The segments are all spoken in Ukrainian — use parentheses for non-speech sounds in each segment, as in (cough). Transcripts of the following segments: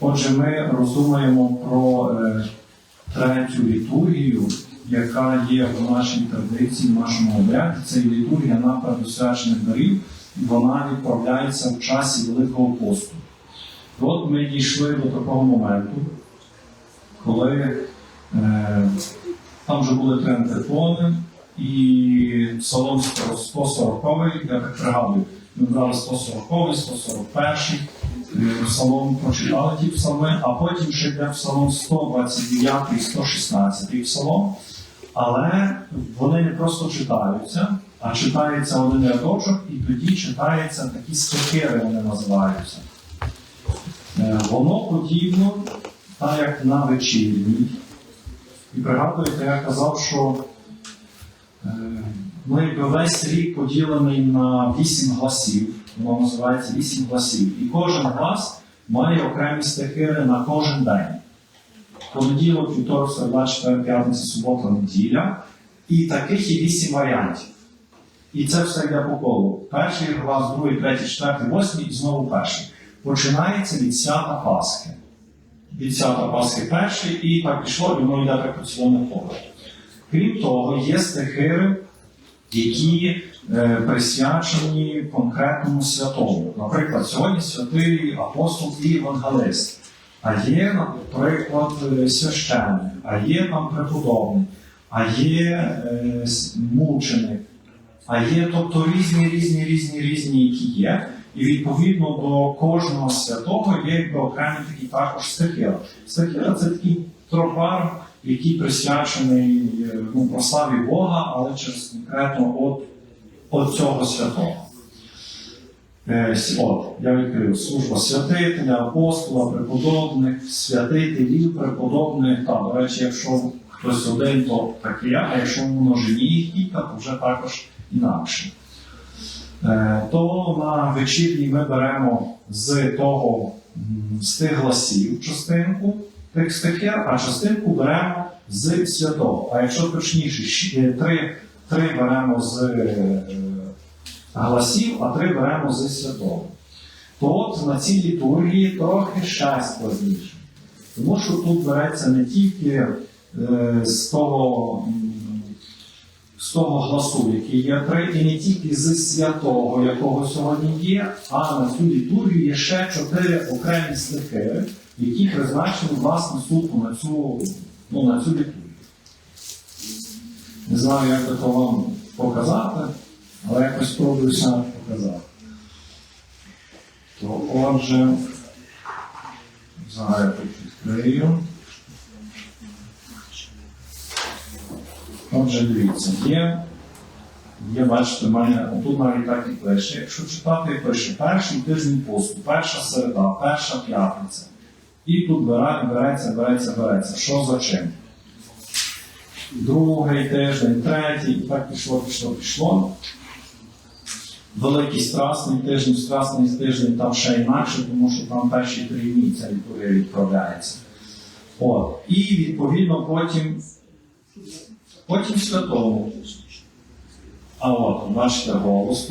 Отже, ми роздумаємо про е, третю літургію, яка є в нашій традиції, в нашому обряді. Це літургія на предосвячених дарів, і вона відправляється в часі Великого посту. І От ми дійшли до такого моменту, коли е, там вже були три антифони, і Псалом 140, я так пригадую, ми брали 140, 141, е, Псалом прочитали ті псалми, а потім ще йде Псалом 129 і 116 псалом. Але вони не просто читаються, а читається один рядочок, і тоді читаються такі стихири, вони називаються. Е, Воно подібно, так як на вечірній. І пригадуєте, я казав, що е, ми весь рік поділений на вісім гласів, воно називається вісім гласів. І кожен глас має окремі стихири на кожен день. Понеділок, вівторок, середа, четвер, п'ятниця, субота, неділя. І таких є вісім варіантів. І це все йде по колу. Перший глас, другий, третій, четвертий, восьмий і знову перший. Починається від свята Пасхи. Від свята Пасхи перший, і так пішло, і воно йде так по цілому колу. Крім того, є стихири, які присвячені конкретному святому. Наприклад, сьогодні святий апостол і євангелист. А є, наприклад, е, священник, а є там преподобний, а є е, мученик, а є тобто різні, різні, різні, різні, які є. І відповідно до кожного святого є якби окремі такі також стихи. Стихи це такий тропар, який присвячений е, ну, прославі Бога, але через конкретно от, от цього святого. Е, От, я відкрив служба святителя, апостола, преподобних, святителів, преподобних. Та, до речі, якщо хтось один, то так і я, а якщо в множині їх кілька, то вже також інакше. Е, То на вечірній ми беремо з того з тих гласів частинку тих стихів, а частинку беремо з святого. А якщо точніше, е, три, три беремо з е, гласів, а три беремо з святого. То от на цій літургії трохи ще складніше. Тому що тут береться не тільки е, з того. з того гласу, який є три, і не тільки з святого, якого сьогодні є, а на цю літургію є ще чотири окремі стихи, які призначені власне суто на цю, ну, цю літургію. Не знаю, як то вам показати, але якось спробую показати. То отже, зараз відкрию. Отже, дивіться, є, є, бачите, мене тут навіть так і пише. Якщо читати, пише перший тиждень посту, перша середа, перша п'ятниця. І тут береться, береться, береться. Що за чим? Другий тиждень, третій, і так пішло, пішло, пішло. Великий страсний тиждень, страсний тиждень там ще інакше, тому що там перші три дні літургія відправляється. От. І відповідно потім Потім святому. А от, бачите, голос.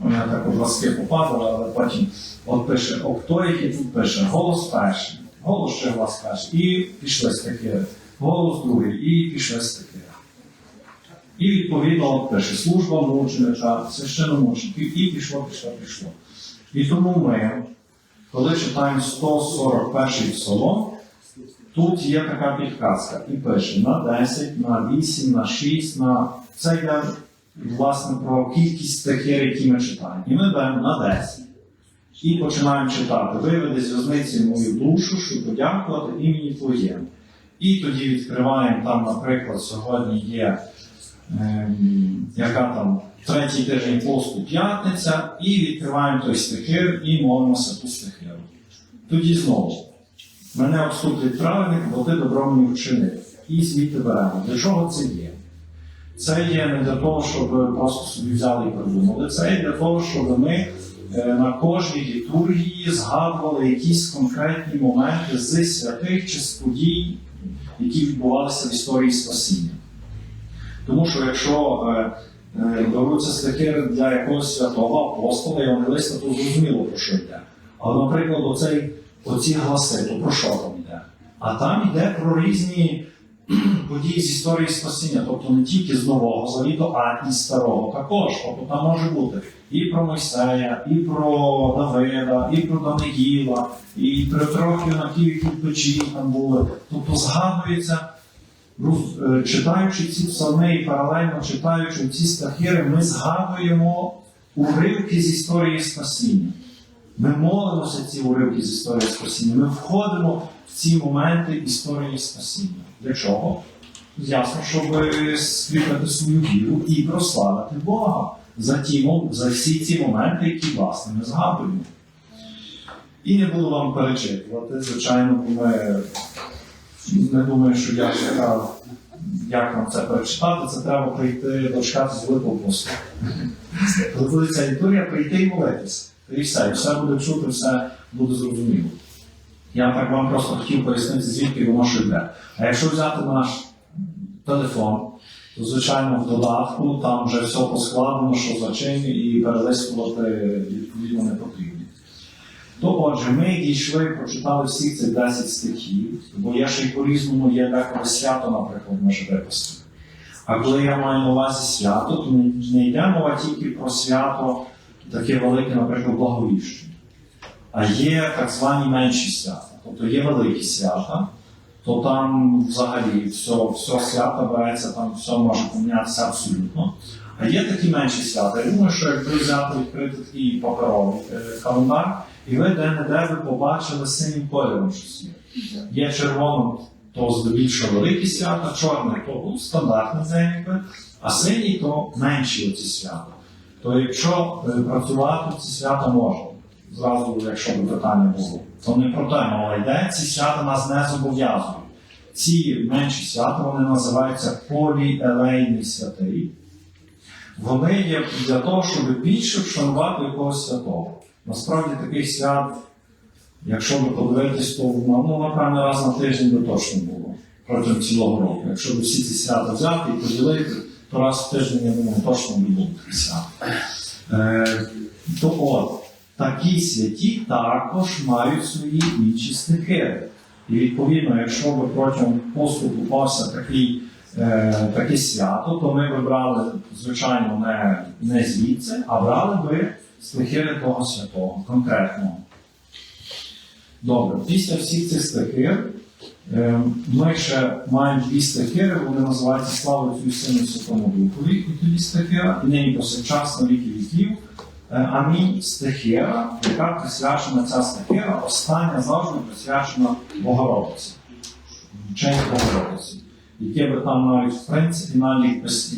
У мене так у глазки попадали, але потім от пише, о, хто який тут пише, голос перший, голос ще глас перший. І пішли стихи. Голос другий, і пішли стихи. І відповідно пише служба мученика, священномучеників, і пішло, пішло, пішло. І тому ми, коли читаємо 141 псалом, Тут є така підказка і пише на 10, на 8, на 6, на це йде власне про кількість стихів, які ми читаємо. І ми беремо на 10. І починаємо читати. Виведи з в'язниці мою душу, щоб подякувати імені Твоєму. І тоді відкриваємо там, наприклад, сьогодні є ем, яка там третій тиждень посту п'ятниця, і відкриваємо той стихир і молимося ту стихиру. Тоді знову. Мене обступлять праведник, бо ти добро мені вчинив. І звідти беремо. Для чого це є? Це є не для того, щоб просто собі взяли і придумали. Це є для того, щоб ми е, на кожній літургії згадували якісь конкретні моменти з святих чи з подій, які відбувалися в історії спасіння. Тому що якщо е, е, беруться стихи для якогось святого апостола, євангелиста, то зрозуміло, про що йде. Але, наприклад, оці гласи, то про що там йде? А там йде про різні (clears throat) події з історії спасіння, тобто не тільки з Нового Завіту, а і старого також. Тобто там може бути і про Мойсея, і про Давида, і про Даниїла, і про трьох юнаків, які печі там були. Тобто згадується, е, читаючи ці псалми і паралельно читаючи ці стахіри, ми згадуємо уривки з історії спасіння. Ми молимося ці уривки з історії спасіння. Ми входимо в ці моменти історії спасіння. Для чого? Ясно, щоб скріпити свою віру і прославити Бога за, ті, за всі ці моменти, які власне ми згадуємо. І не буду вам перечитувати. Звичайно, ми не думаю, що я чекав, як вам це перечитати. Це треба прийти дочекатися Великого посту. Коли буде прийти і молитися. І все, і все буде чути, все буде зрозуміло. Я так вам просто хотів пояснити, звідки воно що йде. А якщо взяти наш телефон, то звичайно в додатку там вже все поскладено, що за чим, і перелистувати відповідно не потрібно. То отже, ми дійшли, прочитали всі цих 10 стихів, бо є ще й по-різному є деколи свято, наприклад, може випустити. А коли я маю на увазі свято, то не йде мова тільки про свято таке велике, наприклад, благовіщення. А є так звані менші свята. Тобто є великі свята, то там взагалі все, все свято береться, там все може помінятися абсолютно. А є такі менші свята. Я думаю, що якби взяти відкрити такий паперовий е, календар, і ви де-не-де ви побачили синім кольором щось є. Є червоним, то здебільшого великі свята, чорний то ну, стандартний день, якби, а синій то менші оці свята. То якщо е, працювати ці свята можна, зразу, якщо би питання було, то не про те мова йде, ці свята нас не зобов'язують. Ці менші свята вони називаються поліелейні святий. Вони є для того, щоб більше вшанувати якогось святого. Насправді таких свят, якщо ви подивитись, то ну, напевно раз на тиждень би точно було протягом цілого року. Якщо ви всі ці свята взяти і поділити, то раз в тиждень, я думаю, точно би було таких свят. Е, то от, такі святі також мають свої інші стихи. І відповідно, якщо би протягом посту попався такий, е, таке свято, то ми би брали, звичайно, не, не звідси, а брали би стихири того святого, конкретного. Добре, після всіх цих стихир е, ми ще маємо дві стихири, вони називаються Слава Отцю Сину Святому Духові, і тоді стихира, і нині повсякчас на віки віків. Е, Амінь стихія, яка присвячена ця стихія, остання завжди присвячена Богородиці. Вчені Богородиці. Яке би там навіть в принципі навіть без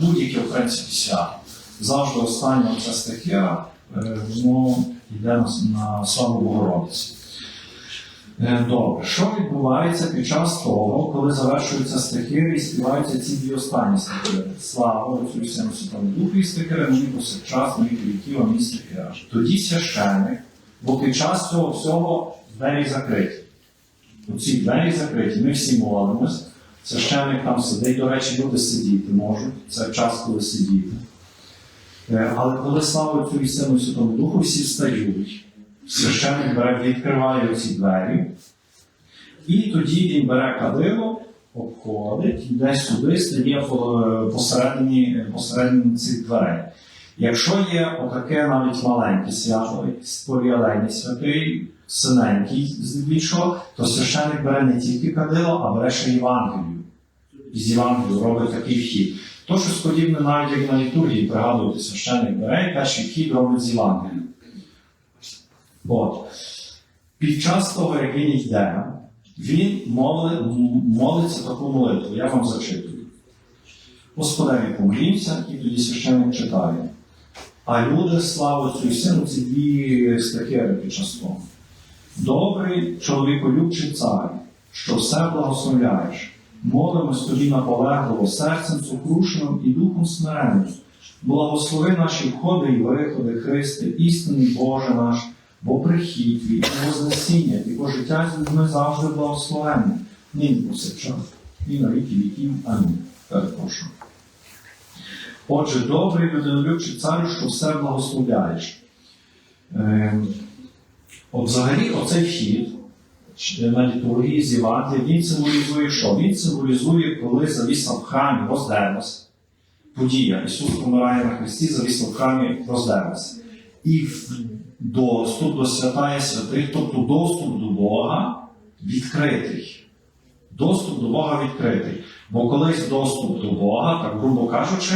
будь-яке в принципі свято. Завжди остання ця стихира, е, воно йде на, славу Богородиці. Е, Добре, що відбувається під час того, коли завершуються стихири і співаються ці дві останні стихири? Слава Отцю і Сину Духу і стихири, мені повсякчас, мені віків, а мені стихира. Тоді священник, бо під час цього всього двері закриті. Оці двері закриті, ми всі молимось. Священник там сидить, до речі, люди сидіти можуть, це час, коли сидіти. Е, Але коли слава Отцю і Сину Святому Духу, всі встають. Священник бере, відкриває ці двері, і тоді він бере кадило, обходить, йде сюди, стає по- посередині, посередині цих дверей. Якщо є отаке навіть маленьке свято, поліалейний святий, синенький здебільшого, то священник бере не тільки кадило, а бере ще Євангелію. З Євангелію робить такий вхід. То щось подібне навіть як на літургії, пригадуєте, священник бере і перший вхід робить з Євангелію. От. Під час того, він йде, він моли, молиться таку молитву. Я вам зачитую. Господеві помолімся, і тоді священник читає. А люди, слава Отцю і Сину, ці дві стихири під час того. Добрий чоловіколюбчий цар, що все благословляєш. Молимось тобі наполегливо серцем сукрушеним і духом смиренним. Благослови наші входи і виходи, Христе, істинний Боже наш, бо прихід і вознесіння, і життя з людьми завжди благословенне. Нині повсякчас, і на віки віків. Амінь. Перепрошую. Отже, добрий людинолюбчий царю, що все благословляєш. Ем, От взагалі оцей вхід на літургії з він символізує що? Він символізує, коли завіса в храмі роздерлася. Подія. Ісус помирає на Христі, завіса в храмі роздерлася. І в доступ до святая святих, тобто доступ до Бога відкритий. Доступ до Бога відкритий. Бо колись доступ до Бога, так грубо кажучи,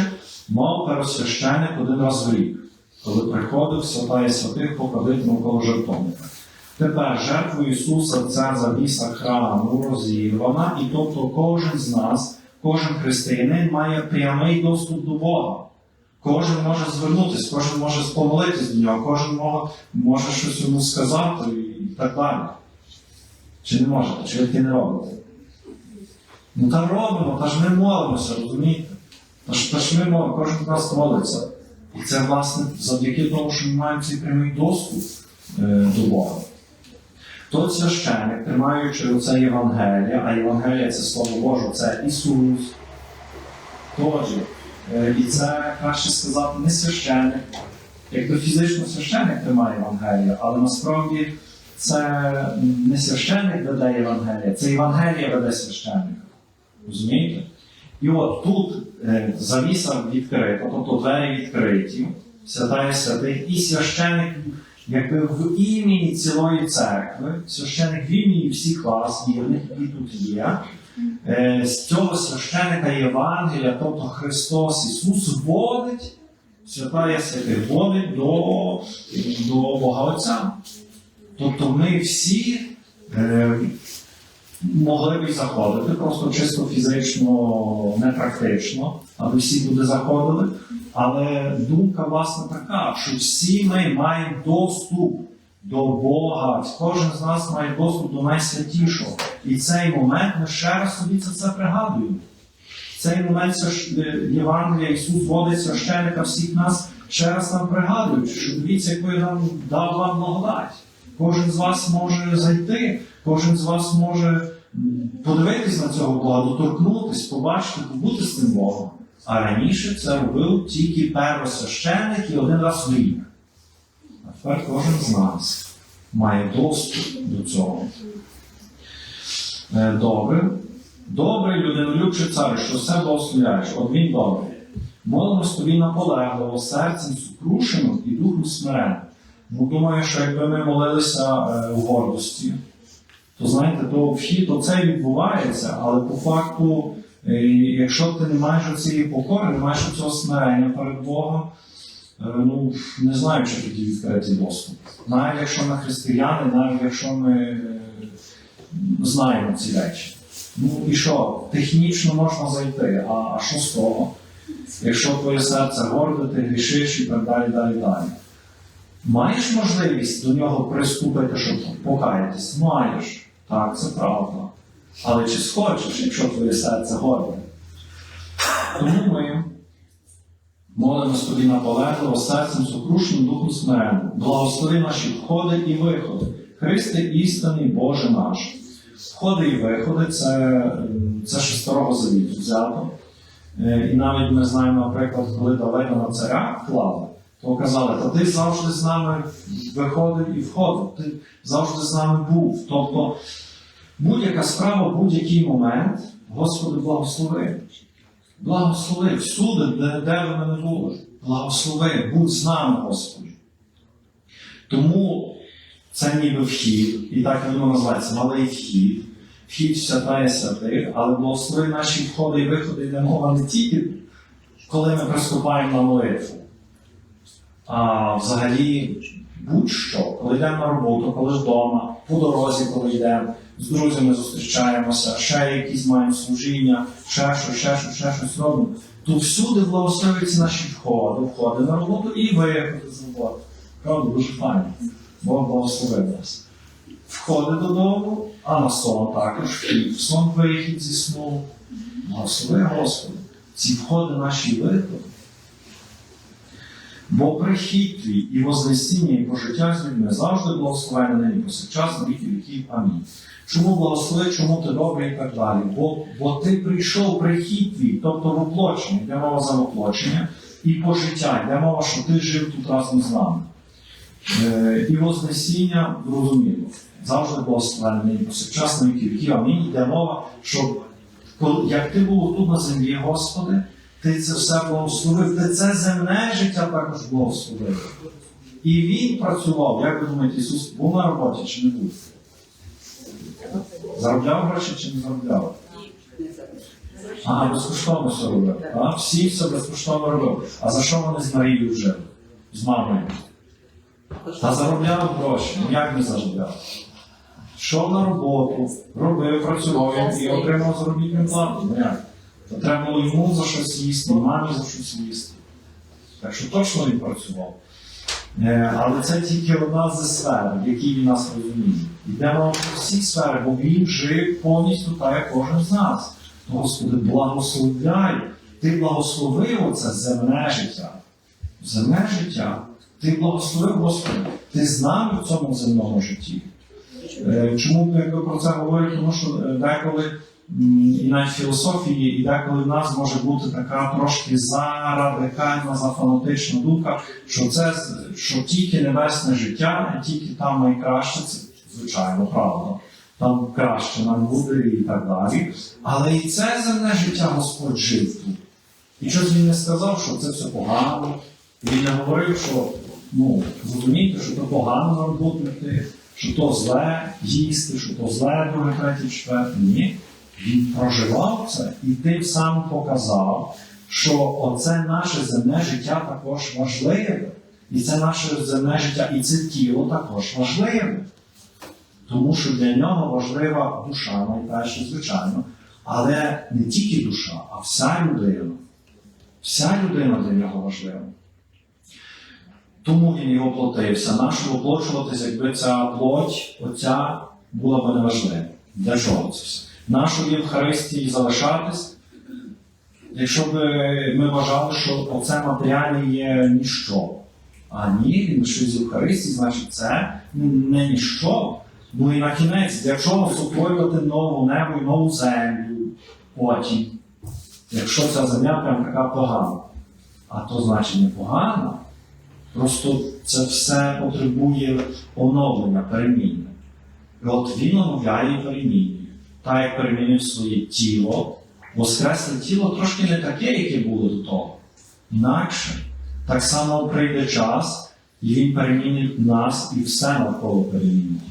мав первосвященик один раз в рік, коли приходив святая святих походити навколо жертовника. Тепер жертву Ісуса ця завіса храму розірвана, і тобто кожен з нас, кожен християнин має прямий доступ до Бога. Кожен може звернутися, кожен може помолитись до нього, кожен може, щось йому сказати і так далі. Чи не можете, чи ви не робите? Ну та робимо, та ж ми молимося, розумієте? Та ж, та ж ми молимо, кожен з нас молиться. І це, власне, завдяки тому, що ми маємо цей прямий доступ е, до Бога. Той священик, тримаючи оце Євангелія, а Євангелія це Слово Боже, це Ісус. Тож, і це краще сказати не священник. Як то фізично священник тримає Євангелія, але насправді це не священник веде Євангелія, це Євангелія веде священника. Розумієте? І от тут е, завіса відкрита, тобто двері відкриті, святає святих, і священик, якби в імені цілої церкви, священик в імені всіх вас, вірних, які тут є, е, з цього священика Євангелія, тобто Христос Ісус, водить святая святих, водить до, до Бога Отця. Тобто ми всі е, могли б заходити, просто чисто фізично, не практично, аби всі туди заходили. Але думка власне така, що всі ми маємо доступ до Бога, кожен з нас має доступ до найсвятішого. І цей момент ми ще раз собі це, це пригадуємо. Цей момент е, Євангелія Ісус водить священника всіх нас, ще раз нам пригадуючи, що дивіться, яку я нам дав вам благодать. Кожен з вас може зайти, кожен з вас може подивитись на цього Бога, доторкнутись, побачити, побути з цим Богом. А раніше це робив тільки первосвященник і один раз в рік. А тепер кожен з нас має доступ до цього. Е, Добре. Добрий людинолюбчий цар, що все благословляєш, от він добрий. Молимось тобі наполегливо, серцем сукрушеним і духом смиренним. Ну, думаю, що якби ми молилися е, в гордості, то знаєте, то вхід оце відбувається, але по факту, е, якщо ти не маєш цієї покори, не маєш цього смирення перед Богом, е, ну не знаю, чи тоді відкритий доступ. Навіть якщо ми християни, навіть якщо ми е, знаємо ці речі. Ну і що? Технічно можна зайти, а, а що з того? Якщо твоє серце горде, ти грішиш і так далі, далі, далі. Маєш можливість до нього приступити, щоб покаятись? Маєш. Так, це правда. Але чи схочеш, якщо твоє серце горде? Тому ми молимось тобі наполегливо, серцем сукрушеним, духом смиренним. Благослови наші входи і виходи. Христе істинний Боже наш. Входи і виходи це, це ще старого завіту взято. Е, І навіть ми знаємо, наприклад, коли Давида на царя клали, то казали, та ти завжди з нами виходив і входив, ти завжди з нами був. Тобто будь-яка справа, будь-який момент, Господи, благослови. Благослови всюди, де, де ви мене були. Благослови, будь з нами, Господи. Тому це ніби вхід, і так воно називається малий вхід. Вхід святає святих, але благослови наші входи і виходи йде мова не тільки, коли ми приступаємо на молитву, а взагалі будь-що, коли йдемо на роботу, коли вдома, по дорозі, коли йдемо, з друзями зустрічаємося, ще якісь маємо служіння, ще щось, ще щось, ще щось робимо. То всюди благословюються наші входи, входи на роботу і виходи з роботи. Правда, дуже файно. Бог благословив нас. Входи додому, а на сон також вхід. Сон вихід зі сну. Благослови Господи. Ці входи наші виходи. Бо прихід твій і вознесіння, і пожиття людьми завжди благословенне нині повсякчас на віки. Амінь. Чому благослови, чому ти добрий і так далі? Бо, бо ти прийшов прихід твій, тобто воплочення, йде мова за воплочення, і пожиття, йде мова, що ти жив тут разом з нами. Е, і Вознесіння зрозуміло. Завжди благословенний, повсякчас на віки віків. Амінь. Йде мова, що як ти був тут на землі, Господи, ти це все благословив, ти це земне життя також благословив. І він працював, як ви думаєте, Ісус був на роботі чи не був? Заробляв гроші чи не заробляв? Ага, безкоштовно все робив. Так? Всі все безкоштовно робили. А за що вони з Марією жили? З мамою? Та заробляв гроші. Ну як не заробляв? Йшов на роботу, робив, працював і отримав заробітну плату. Треба було йому за щось їсти, мамі за щось їсти. Так що точно він працював. Е, Але це тільки одна з сфер, в якій він нас розуміє. Йдемо про всі сфери, бо він жив повністю так, як кожен з нас. То, Господи, благословляй. Ти благословив оце земне життя. Земне життя. Ти благословив Господи. Ти з нами в цьому земному житті. Е, Чому якби про це говорю? Тому що е, деколи і навіть філософії, і деколи в нас може бути така трошки зарадикальна, зафанатична думка, що це що тільки небесне життя, тільки там найкраще, це звичайно правда. Там краще нам буде і так далі. Але і це земне життя Господь жив тут. І щось він не сказав, що це все погано. Він не говорив, що ну, зрозумійте, що то погано на роботу що то зле їсти, що то зле друге, третє, четверте. Ні. Він проживав це і тим самим показав, що оце наше земне життя також важливе. І це наше земне життя, і це тіло також важливе. Тому що для нього важлива душа, найперше, звичайно, але не тільки душа, а вся людина. Вся людина для нього важлива. Тому він його платився. Нащо оплачуватись, якби ця плоть, оця була б неважлива. Для чого це все? В Євхаристії залишатись? Якщо б ми вважали, що оце матеріальне є ніщо. А ні, він що з Євхаристії, значить це не ніщо. Ну і на кінець, для чого супровоювати нову небо і нову землю потім, якщо ця земля прям така погана. А то значить не погана. Просто це все потребує оновлення, переміни. І от він оновляє і перемінює. Так як перемінив своє тіло, воскресле тіло трошки не таке, яке було до того. Інакше. Так само прийде час, і він перемінить нас і все навколо перемінить.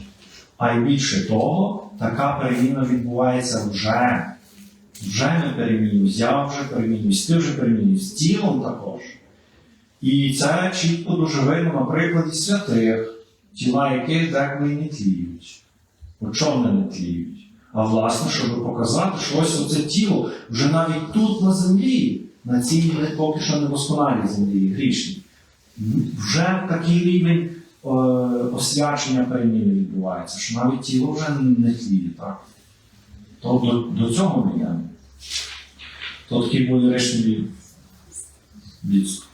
А й більше того, така переміна відбувається вже. Вже ми перемінюємось, я вже перемінююсь, ти вже перемінюєш, з тілом також. І це чітко дуже видно на прикладі святих, тіла яких деколи не тліють. У чому не тліють? А власне, щоб показати, що ось оце тіло вже навіть тут на землі, на цій поки що недосконалій землі, грішній, вже такий рівень е, освячення переміни відбувається, що навіть тіло вже не тліє, так? То до, до цього ми йдемо. То такий був ліричний відступ.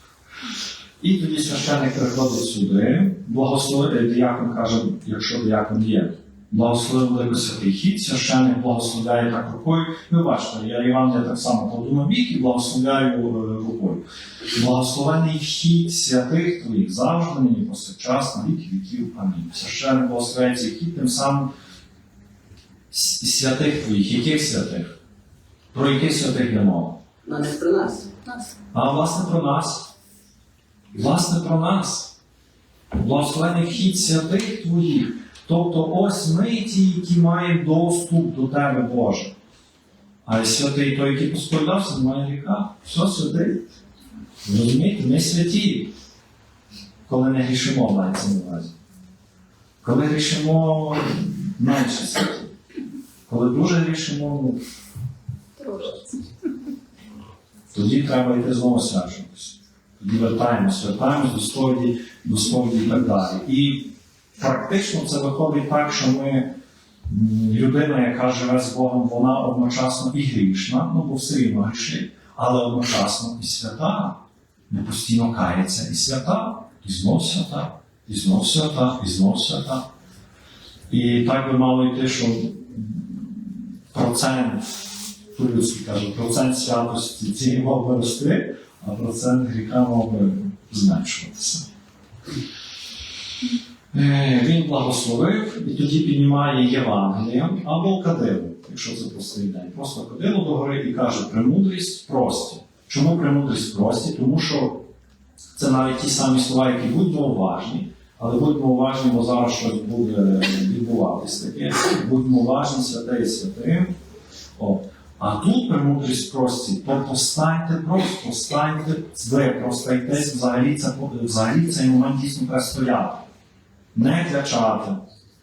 І тоді священник приходить сюди, благословив, диякон каже, якщо диякон є, благословив великосвятий хід, священник благословляє так рукою. Ви бачите, я Іван я так само кладу на бік і благословляю е, рукою. Благословений вхід святих твоїх завжди нині повсякчас на віки віків. Амінь. Священник благословляє цей хід, тим самим святих твоїх. Яких святих? Про яких святих йде мова? Ну, не про нас. А власне про нас. Власне про нас. Благословений вхід святих твоїх. Тобто ось ми ті, які маємо доступ до тебе, Боже. А святий той, який посповідався, немає гріха. Все святий. Розумієте, ми святі, коли не грішимо, мається на увазі. Коли грішимо менше святі. Коли дуже грішимо, ну, тоді треба йти знову свячуватися. Тоді вертаємося, вертаємось до сповіді, до сповіді і так далі. І практично це виходить так, що ми, людина, яка живе з Богом, вона одночасно і грішна, ну бо все рівно грішить, але одночасно і свята. Не постійно кається і свята, і знов свята, і знов свята, і знов свята. І так би мало йти, що процент по-людськи кажу, процент святості цієї мав би рости, а процент гріха мав би зменшуватися. Е, Він благословив і тоді піднімає Євангелієм або кадило, якщо це простий день. Просто кадило догори і каже: премудрість прості. Чому премудрість прості? Тому що це навіть ті самі слова, які будьмо уважні, але будьмо уважні, бо зараз щось буде відбуватись таке. Будьмо уважні, святе і святим. О. А тут премудрість прості, тобто станьте просто, станьте, ви простайтесь, взагалі, це, взагалі цей момент дійсно треба стояти. Не клячати,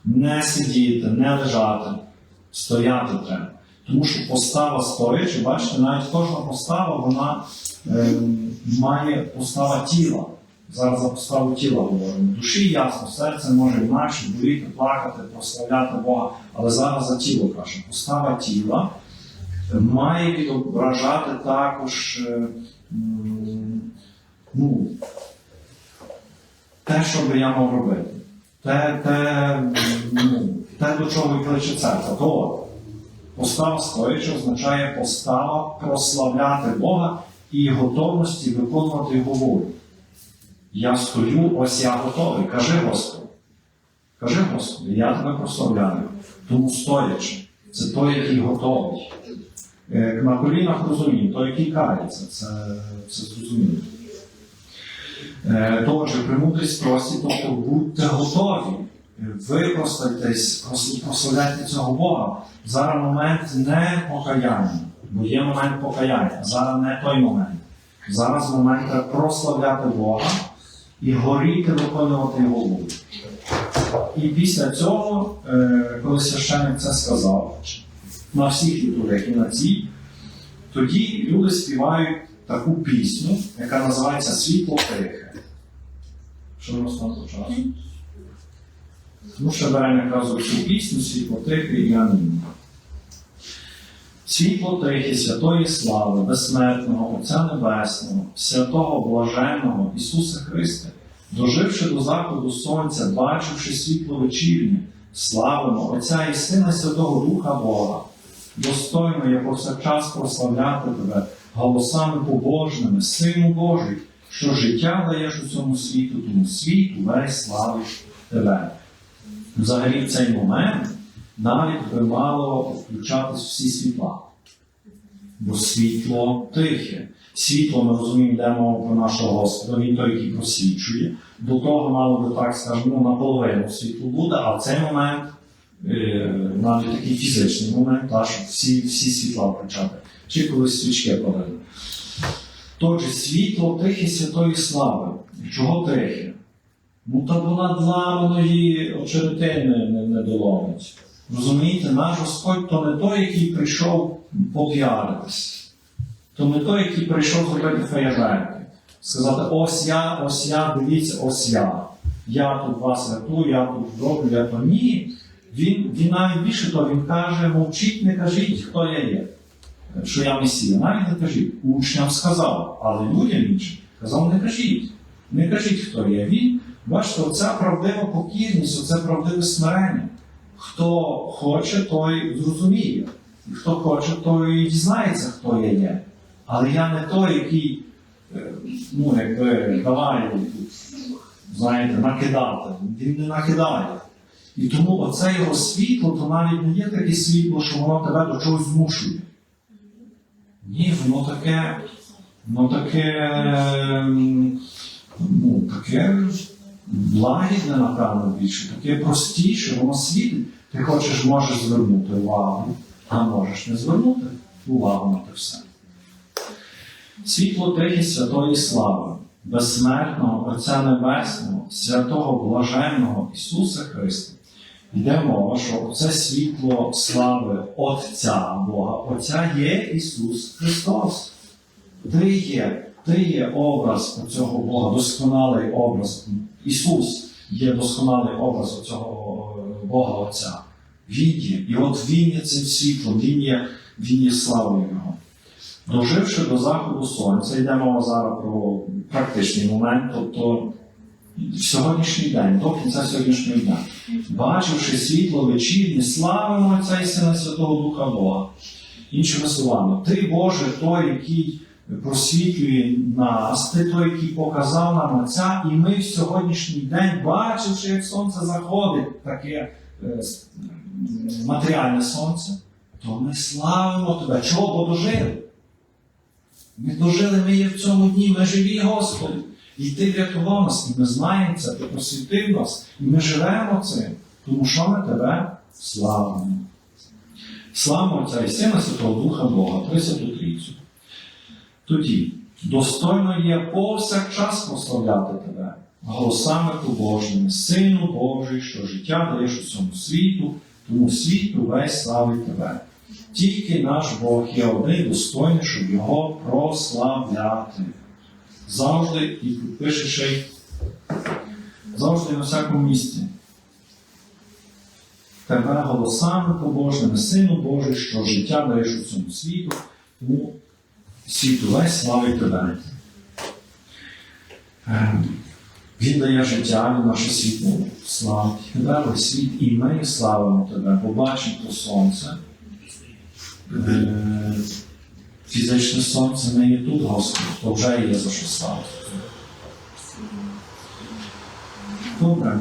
не сидіти, не лежати, стояти треба. Тому що постава стоячи, бачите, навіть кожна постава вона е, має постава тіла. Зараз за поставу тіла говоримо. Душі ясно, серце може інакше боліти, плакати, прославляти Бога, але зараз за тіло каже. Постава тіла має відображати також е, ну, те, що би я мав робити. Те, те, ну, те до чого і кличе церква. То постава стоячи означає постава прославляти Бога і готовності виконувати Його волю. Я стою, ось я готовий. Кажи Господи. Кажи Господи, я тебе прославляю. Тому стоячи, це той, який готовий. Е, На колінах розумію, той, який кається, це, це зрозуміло. Е, Отже, премудрість прості, тобто будьте готові, випростайтесь, прославляйте цього Бога. Зараз момент не покаяння, бо є момент покаяння, зараз не той момент. Зараз момент треба прославляти Бога і горіти виконувати його волю. І після цього, е, коли священник це сказав, на всіх літургіях і на цій, тоді люди співають таку пісню, яка називається Світло тихе. Що там по часу? Ну, ще беремо якраз цю пісню Світло тихе і Амінь. Світло тихе святої слави, безсмертного Отця Небесного, святого Блаженного Ісуса Христа, доживши до заходу сонця, бачивши світло вечірнє, славимо Отця і Сина Святого Духа Бога, достойно є повсякчас прославляти тебе голосами побожними, Сину Божий, що життя даєш у цьому світу, тому світ увесь славить тебе. Взагалі в цей момент навіть би мало включатись всі світла. Бо світло тихе. Світло, ми розуміємо, йде мова про нашого Господа, він той, який просвічує. До того мало би так, скажімо, ну, наполовину світло буде, а в цей момент е, навіть такий фізичний момент, та, щоб всі, всі світла включати. Чи колись свічки палили. Отже, світло тихе святої слави. Чого тихе? Ну, та бо над ламаної очерети не, не, не доломить. Розумієте, наш Господь то не той, який прийшов попіаритись, то не той, який прийшов зробити феєрверки. Сказати, ось я, ось я, дивіться, ось я. Я тут вас рятую, я тут роблю, я то ні. Він, він навіть більше того, він каже, мовчіть, не кажіть, хто я є, що я Месія. Навіть не кажіть. Учням сказав, але людям іншим казав, не кажіть. Не кажіть, хто я. Він, бачите, оця правдива покірність, оце правдиве смирення. Хто хоче, той зрозуміє. І хто хоче, той дізнається, хто я є. Але я не той, який, е, ну, якби, давай, знаєте, накидати. Він не накидає. І тому оце його світло, то навіть не є таке світло, що воно тебе до чогось змушує. Ні, воно таке, воно таке, ем, ну, таке лагідне, напевно, більше, таке простіше, воно світить. Ти хочеш, можеш звернути увагу, а можеш не звернути увагу на те все. Світло тихе святої слави, безсмертного Отця Небесного, святого блаженного Ісуса Христа. Йде мова, що це світло слави Отця Бога. Отця є Ісус Христос. Ти є, ти є образ цього Бога, досконалий образ. Ісус є досконалий образ цього Бога Отця. Він є. І от Він є цим світлом, Він є, він є славою Його. Доживши до заходу сонця, йде мова зараз про практичний момент, тобто сьогоднішній день, до кінця сьогоднішнього дня, бачивши світло вечірнє, славимо Отця і Сина Святого Духа Бога. Іншими словами, ти, Боже, той, який просвітлює нас, ти той, який показав нам Отця, і ми в сьогоднішній день, бачивши, як сонце заходить, таке е, матеріальне сонце, то ми славимо тебе. Чого? Бо дожили. Ми дожили, ми є в цьому дні, ми живі, Господи. І ти врятував нас, і ми знаємо це, ти просвітив нас, і ми живемо цим, тому що ми тебе славимо. Слава Отця і Сина Святого Духа Бога, Пресвяту Трійцю. Тоді достойно є повсякчас прославляти тебе, голосами побожними, Сину Божий, що життя даєш усьому світу, тому світ увесь славить тебе. Тільки наш Бог є один достойний, щоб його прославляти. Завжди і тут пише ще й завжди на всякому місці. Тебе голосами побожними, Сину Божий, що життя даєш у цьому світу, тому світ увесь славить тебе. Е, Він дає життя, він наше світло славить тебе, весь світ, і ми славимо тебе, побачимо то сонце. Фізичне сонце не є тут, Господь, то вже є за що стати. Добре.